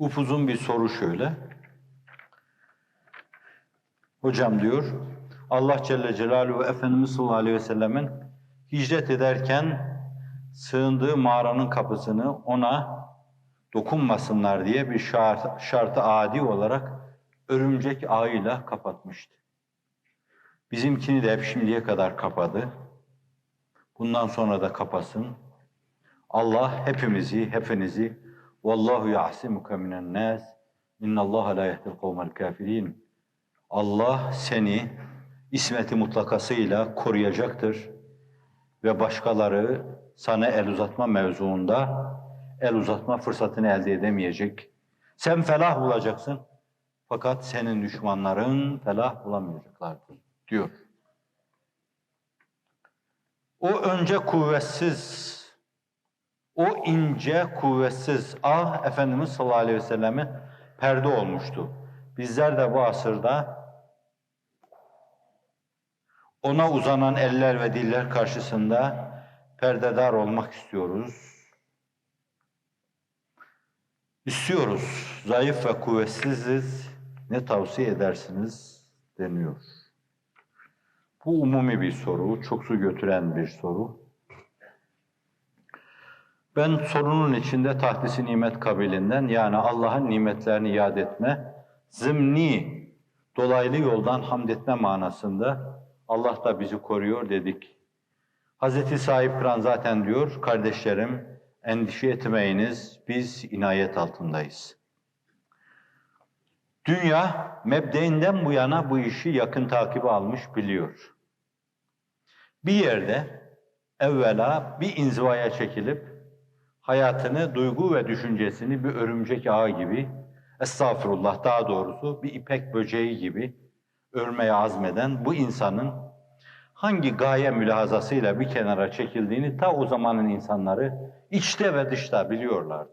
Upuzun bir soru şöyle. Hocam diyor, Allah Celle Celaluhu Efendimiz sallallahu aleyhi ve sellemin hicret ederken sığındığı mağaranın kapısını ona dokunmasınlar diye bir şart, şartı adi olarak örümcek ağıyla kapatmıştı. Bizimkini de hep şimdiye kadar kapadı. Bundan sonra da kapasın. Allah hepimizi, hepinizi vallahu ya'simuke minen nas. İnnallaha la yehdil kavmel kafirin. Allah seni ismeti mutlakasıyla koruyacaktır ve başkaları sana el uzatma mevzuunda el uzatma fırsatını elde edemeyecek. Sen felah bulacaksın fakat senin düşmanların felah bulamayacaklardır diyor. O önce kuvvetsiz, o ince kuvvetsiz ah Efendimiz sallallahu aleyhi ve selleme perde olmuştu. Bizler de bu asırda ona uzanan eller ve diller karşısında perdedar olmak istiyoruz. İstiyoruz. Zayıf ve kuvvetsiziz. Ne tavsiye edersiniz deniyor. Bu umumi bir soru, çok su götüren bir soru. Ben sorunun içinde tahdisi nimet kabilinden yani Allah'ın nimetlerini yad etme, zımni, dolaylı yoldan hamd etme manasında Allah da bizi koruyor dedik. Hazreti Sahip Kıran zaten diyor, kardeşlerim endişe etmeyiniz, biz inayet altındayız. Dünya mebdeinden bu yana bu işi yakın takibi almış biliyor. Bir yerde evvela bir inzivaya çekilip hayatını, duygu ve düşüncesini bir örümcek ağı gibi, estağfurullah daha doğrusu bir ipek böceği gibi örmeye azmeden bu insanın hangi gaye mülahazasıyla bir kenara çekildiğini ta o zamanın insanları içte ve dışta biliyorlardı.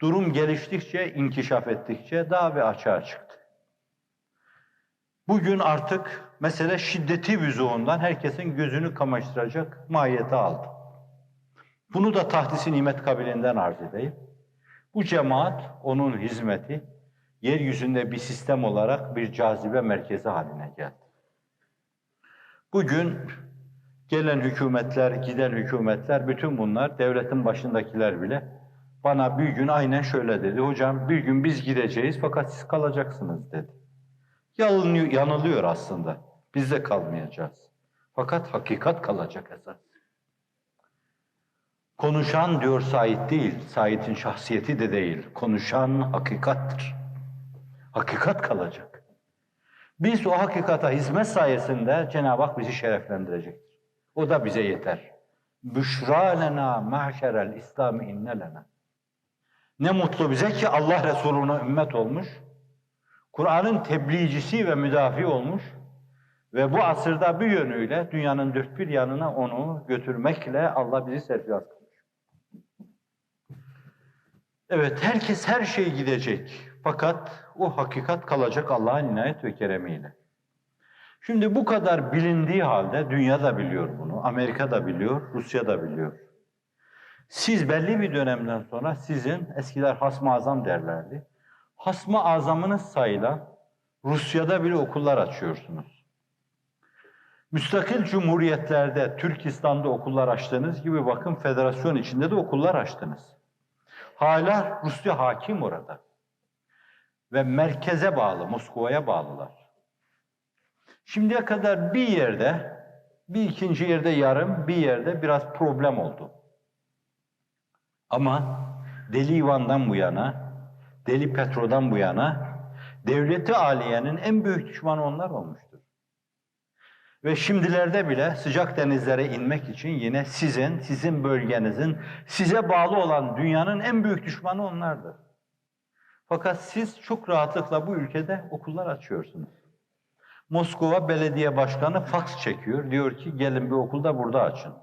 Durum geliştikçe, inkişaf ettikçe daha bir açığa çıktı. Bugün artık mesele şiddeti vüzuğundan herkesin gözünü kamaştıracak mahiyeti aldı. Bunu da tahdisi nimet kabilinden arz edeyim. Bu cemaat, onun hizmeti, yeryüzünde bir sistem olarak bir cazibe merkezi haline geldi. Bugün gelen hükümetler, giden hükümetler, bütün bunlar, devletin başındakiler bile bana bir gün aynen şöyle dedi. Hocam bir gün biz gideceğiz fakat siz kalacaksınız dedi. Yanılıyor, yanılıyor aslında. Biz de kalmayacağız. Fakat hakikat kalacak esas. Konuşan diyor Said değil, Said'in şahsiyeti de değil. Konuşan hakikattır. Hakikat kalacak. Biz o hakikata hizmet sayesinde Cenab-ı Hak bizi şereflendirecektir. O da bize yeter. Büşra lena mahşerel İslam inne lena. Ne mutlu bize ki Allah Resulüne ümmet olmuş, Kur'an'ın tebliğcisi ve müdafi olmuş ve bu asırda bir yönüyle dünyanın dört bir yanına onu götürmekle Allah bizi kılmış. Evet, herkes her şey gidecek. Fakat o hakikat kalacak Allah'ın inayet ve keremiyle. Şimdi bu kadar bilindiği halde dünya da biliyor bunu, Amerika da biliyor, Rusya da biliyor. Siz belli bir dönemden sonra sizin eskiler hasm-ı azam derlerdi. Hasm-ı azamınız sayılan Rusya'da bile okullar açıyorsunuz. Müstakil cumhuriyetlerde, Türkistan'da okullar açtığınız gibi bakın federasyon içinde de okullar açtınız. Hala Rusya hakim orada. Ve merkeze bağlı, Moskova'ya bağlılar. Şimdiye kadar bir yerde, bir ikinci yerde yarım, bir yerde biraz problem oldu. Ama Deli İvan'dan bu yana, Deli Petro'dan bu yana, devleti aliyenin en büyük düşmanı onlar olmuştur. Ve şimdilerde bile sıcak denizlere inmek için yine sizin, sizin bölgenizin, size bağlı olan dünyanın en büyük düşmanı onlardır. Fakat siz çok rahatlıkla bu ülkede okullar açıyorsunuz. Moskova Belediye Başkanı faks çekiyor. Diyor ki gelin bir okulda burada açın.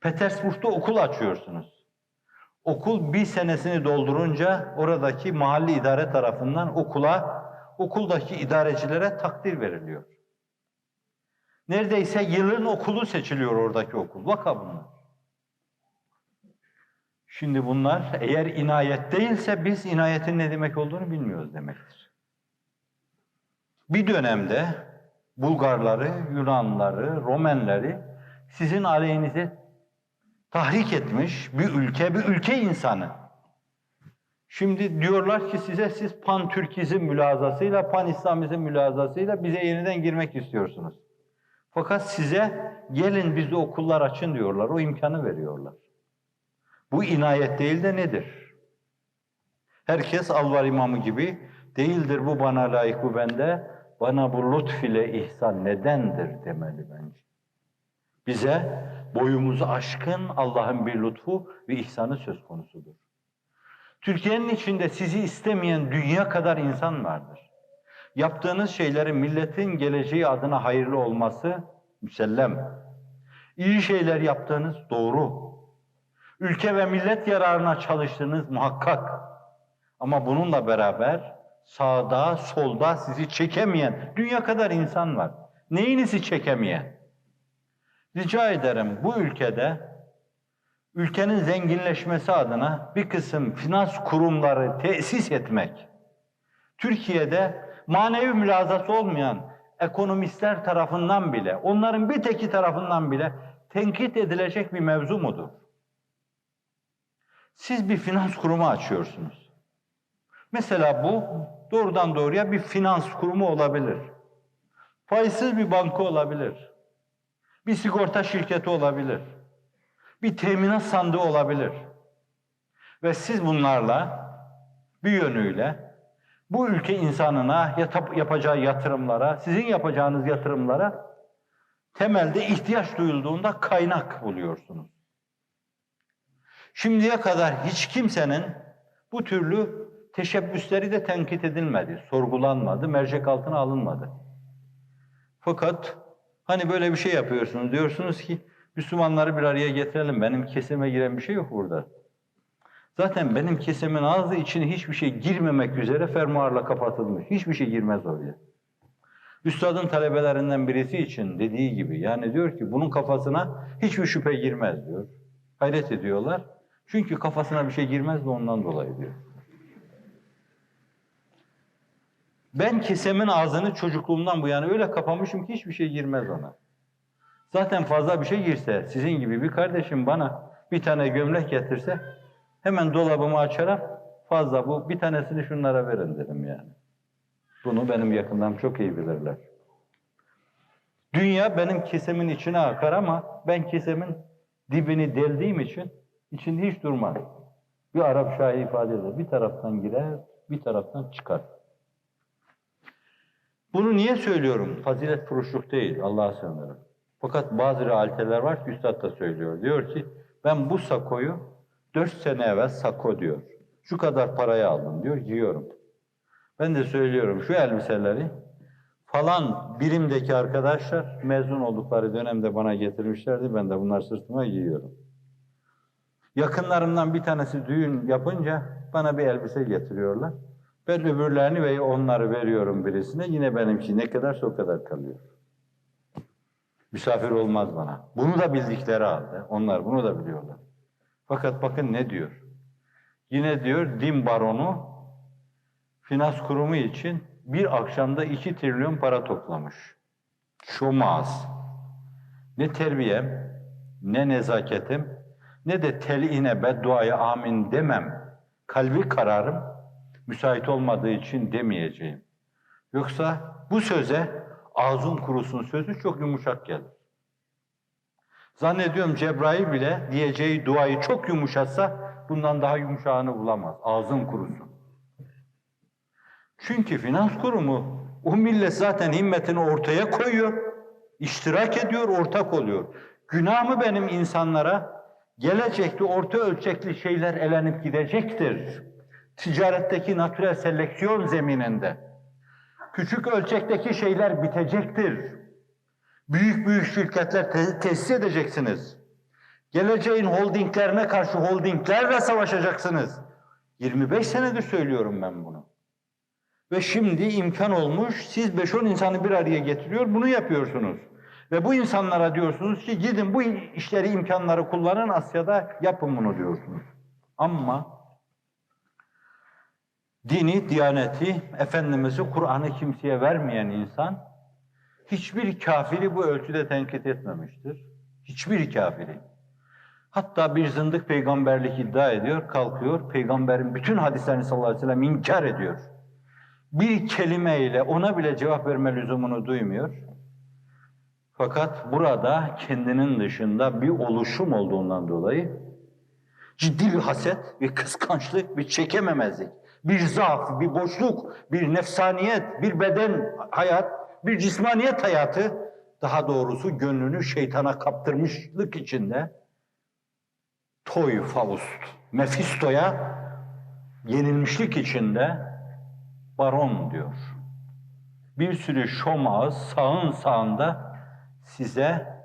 Petersburg'da okul açıyorsunuz. Okul bir senesini doldurunca oradaki mahalli idare tarafından okula, okuldaki idarecilere takdir veriliyor. Neredeyse yılın okulu seçiliyor oradaki okul. Vaka bunlar. Şimdi bunlar eğer inayet değilse biz inayetin ne demek olduğunu bilmiyoruz demektir. Bir dönemde Bulgarları, Yunanları, Romenleri sizin aleyhinize tahrik etmiş bir ülke, bir ülke insanı. Şimdi diyorlar ki size siz pan-Türkizm mülazasıyla, pan-İslamizm mülazasıyla bize yeniden girmek istiyorsunuz. Fakat size gelin bizde okullar açın diyorlar, o imkanı veriyorlar. Bu inayet değil de nedir? Herkes Alvar imamı gibi değildir bu bana layık bu bende, bana bu lütf ile ihsan nedendir demeli bence. Bize boyumuzu aşkın Allah'ın bir lütfu ve ihsanı söz konusudur. Türkiye'nin içinde sizi istemeyen dünya kadar insan vardır. Yaptığınız şeylerin milletin geleceği adına hayırlı olması müsellem. İyi şeyler yaptığınız doğru. Ülke ve millet yararına çalıştığınız muhakkak. Ama bununla beraber sağda, solda sizi çekemeyen dünya kadar insan var. Neyinizi çekemeyen? Rica ederim bu ülkede ülkenin zenginleşmesi adına bir kısım finans kurumları tesis etmek, Türkiye'de manevi mülazası olmayan ekonomistler tarafından bile, onların bir teki tarafından bile tenkit edilecek bir mevzu mudur? Siz bir finans kurumu açıyorsunuz. Mesela bu doğrudan doğruya bir finans kurumu olabilir. Faizsiz bir banka olabilir. Bir sigorta şirketi olabilir. Bir teminat sandığı olabilir. Ve siz bunlarla bir yönüyle bu ülke insanına yapacağı yatırımlara, sizin yapacağınız yatırımlara temelde ihtiyaç duyulduğunda kaynak buluyorsunuz. Şimdiye kadar hiç kimsenin bu türlü teşebbüsleri de tenkit edilmedi, sorgulanmadı, mercek altına alınmadı. Fakat hani böyle bir şey yapıyorsunuz, diyorsunuz ki Müslümanları bir araya getirelim, benim kesime giren bir şey yok burada. Zaten benim kesimin ağzı içine hiçbir şey girmemek üzere fermuarla kapatılmış. Hiçbir şey girmez oraya. Üstadın talebelerinden birisi için dediği gibi, yani diyor ki bunun kafasına hiçbir şüphe girmez diyor. Hayret ediyorlar. Çünkü kafasına bir şey girmez de ondan dolayı diyor. Ben kesemin ağzını çocukluğumdan bu yana öyle kapamışım ki hiçbir şey girmez ona. Zaten fazla bir şey girse, sizin gibi bir kardeşim bana bir tane gömlek getirse, hemen dolabımı açarım, fazla bu, bir tanesini şunlara verin dedim yani. Bunu benim yakından çok iyi bilirler. Dünya benim kesemin içine akar ama ben kesemin dibini deldiğim için içinde hiç durmaz. Bir Arap şairi ifade eder. Bir taraftan girer, bir taraftan çıkar. Bunu niye söylüyorum? Fazilet furuşluk değil, Allah'a sığınırım. Fakat bazı realiteler var ki Üstad da söylüyor. Diyor ki, ben bu sakoyu dört sene evvel sako diyor. Şu kadar paraya aldım diyor, giyiyorum. Ben de söylüyorum, şu elbiseleri falan birimdeki arkadaşlar mezun oldukları dönemde bana getirmişlerdi. Ben de bunlar sırtıma giyiyorum. Yakınlarımdan bir tanesi düğün yapınca bana bir elbise getiriyorlar. Ben öbürlerini ve onları veriyorum birisine. Yine benimki ne kadarsa o kadar kalıyor. Misafir olmaz bana. Bunu da bildikleri halde. Onlar bunu da biliyorlar. Fakat bakın ne diyor. Yine diyor din baronu finans kurumu için bir akşamda iki trilyon para toplamış. Şomaz. Ne terbiyem, ne nezaketim, ne de teline bedduaya amin demem. Kalbi kararım müsait olmadığı için demeyeceğim. Yoksa bu söze ağzın kurusun sözü çok yumuşak gelir. Zannediyorum Cebrail bile diyeceği duayı çok yumuşatsa bundan daha yumuşağını bulamaz. Ağzın kurusun. Çünkü finans kurumu o millet zaten himmetini ortaya koyuyor, iştirak ediyor, ortak oluyor. Günah mı benim insanlara? Gelecekte orta ölçekli şeyler elenip gidecektir. Ticaretteki natürel seleksiyon zemininde. Küçük ölçekteki şeyler bitecektir. Büyük büyük şirketler te tesis edeceksiniz. Geleceğin holdinglerine karşı holdinglerle savaşacaksınız. 25 senedir söylüyorum ben bunu. Ve şimdi imkan olmuş, siz 5-10 insanı bir araya getiriyor, bunu yapıyorsunuz. Ve bu insanlara diyorsunuz ki gidin bu işleri, imkanları kullanın Asya'da yapın bunu diyorsunuz. Ama dini, diyaneti, Efendimiz'i, Kur'an'ı kimseye vermeyen insan hiçbir kafiri bu ölçüde tenkit etmemiştir. Hiçbir kafiri. Hatta bir zındık peygamberlik iddia ediyor, kalkıyor, peygamberin bütün hadislerini sallallahu aleyhi ve sellem inkar ediyor. Bir kelimeyle ona bile cevap verme lüzumunu duymuyor. Fakat burada kendinin dışında bir oluşum olduğundan dolayı ciddi bir haset, bir kıskançlık, bir çekememezlik, bir zaaf, bir boşluk, bir nefsaniyet, bir beden hayat, bir cismaniyet hayatı, daha doğrusu gönlünü şeytana kaptırmışlık içinde Toy Faust, Mefisto'ya yenilmişlik içinde baron diyor. Bir sürü şomağız sağın sağında size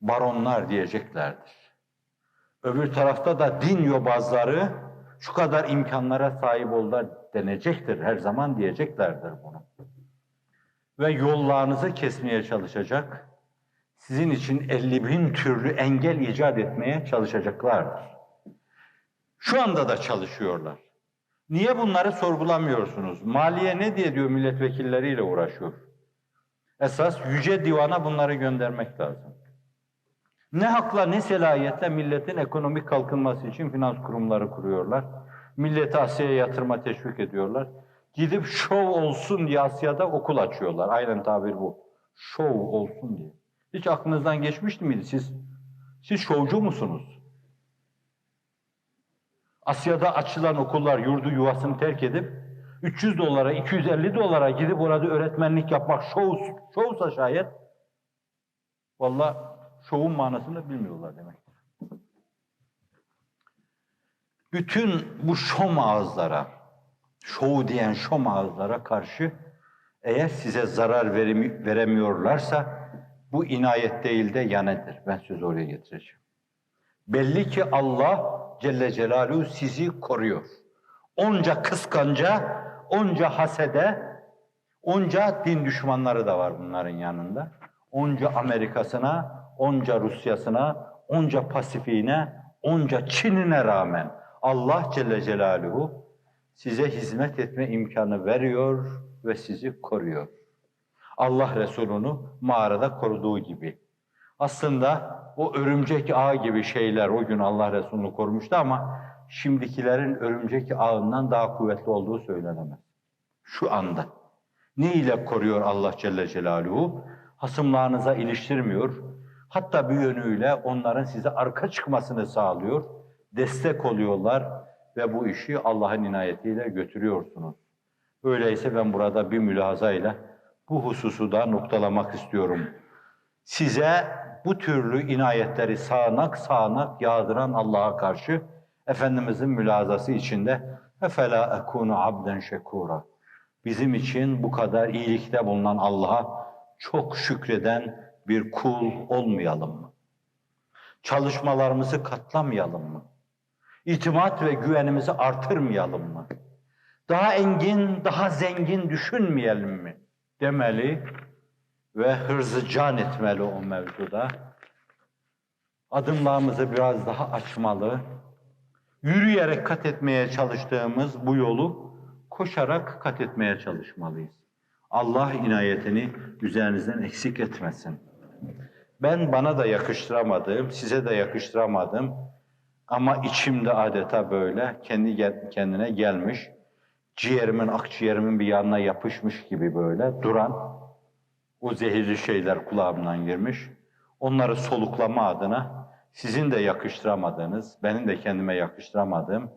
baronlar diyeceklerdir. Öbür tarafta da din yobazları şu kadar imkanlara sahip ol da denecektir her zaman diyeceklerdir bunu. Ve yollarınızı kesmeye çalışacak, sizin için 50 bin türlü engel icat etmeye çalışacaklardır. Şu anda da çalışıyorlar. Niye bunları sorgulamıyorsunuz? Maliye ne diye diyor milletvekilleriyle uğraşıyor. Esas yüce divana bunları göndermek lazım. Ne hakla ne selahiyetle milletin ekonomik kalkınması için finans kurumları kuruyorlar. Milleti Asya'ya yatırma teşvik ediyorlar. Gidip şov olsun diye Asya'da okul açıyorlar. Aynen tabir bu. Şov olsun diye. Hiç aklınızdan geçmişti miydi siz? Siz şovcu musunuz? Asya'da açılan okullar yurdu yuvasını terk edip 300 dolara, 250 dolara gidip orada öğretmenlik yapmak şov, şovsa şayet vallahi şovun manasını bilmiyorlar demektir. Bütün bu şom ağızlara, şov diyen şom ağızlara karşı eğer size zarar veremi- veremiyorlarsa bu inayet değil de yanedir. Ben sözü oraya getireceğim. Belli ki Allah Celle Celaluhu sizi koruyor. Onca kıskanca, onca hasede, onca din düşmanları da var bunların yanında. Onca Amerika'sına, onca Rusya'sına, onca Pasifik'ine, onca Çin'ine rağmen Allah Celle Celaluhu size hizmet etme imkanı veriyor ve sizi koruyor. Allah Resulü'nü mağarada koruduğu gibi. Aslında o örümcek ağı gibi şeyler o gün Allah Resulü'nü korumuştu ama şimdikilerin örümcek ağından daha kuvvetli olduğu söylenemez. Şu anda. Ne ile koruyor Allah Celle Celaluhu? Hasımlarınıza iliştirmiyor. Hatta bir yönüyle onların size arka çıkmasını sağlıyor. Destek oluyorlar ve bu işi Allah'ın inayetiyle götürüyorsunuz. Öyleyse ben burada bir mülahazayla bu hususu da noktalamak istiyorum. Size bu türlü inayetleri sağanak sağanak yağdıran Allah'a karşı Efendimizin mülazası içinde efela ekunu abden şekura. Bizim için bu kadar iyilikte bulunan Allah'a çok şükreden bir kul olmayalım mı? Çalışmalarımızı katlamayalım mı? İtimat ve güvenimizi artırmayalım mı? Daha engin, daha zengin düşünmeyelim mi? Demeli ve hırzı can etmeli o mevzuda. Adımlarımızı biraz daha açmalı. Yürüyerek kat etmeye çalıştığımız bu yolu koşarak kat etmeye çalışmalıyız. Allah inayetini üzerinizden eksik etmesin. Ben bana da yakıştıramadım, size de yakıştıramadım. Ama içimde adeta böyle kendi kendine gelmiş, ciğerimin, akciğerimin bir yanına yapışmış gibi böyle duran o zehirli şeyler kulağımdan girmiş. Onları soluklama adına sizin de yakıştıramadığınız, benim de kendime yakıştıramadığım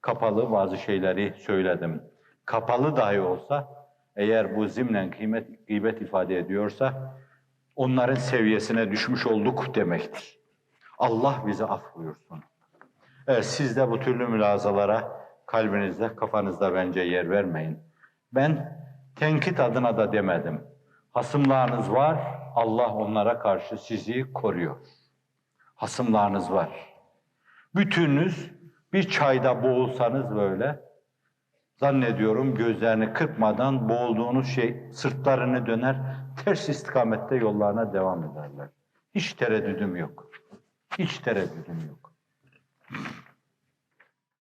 kapalı bazı şeyleri söyledim. Kapalı dahi olsa eğer bu zimnen kıymet, gıybet ifade ediyorsa onların seviyesine düşmüş olduk demektir. Allah bizi af buyursun. Evet, siz de bu türlü mülazalara kalbinizde, kafanızda bence yer vermeyin. Ben tenkit adına da demedim. Hasımlarınız var, Allah onlara karşı sizi koruyor. Hasımlarınız var. Bütününüz bir çayda boğulsanız böyle, zannediyorum gözlerini kırpmadan boğulduğunuz şey sırtlarını döner, ters istikamette yollarına devam ederler. Hiç tereddüdüm yok. Hiç tereddüdüm yok.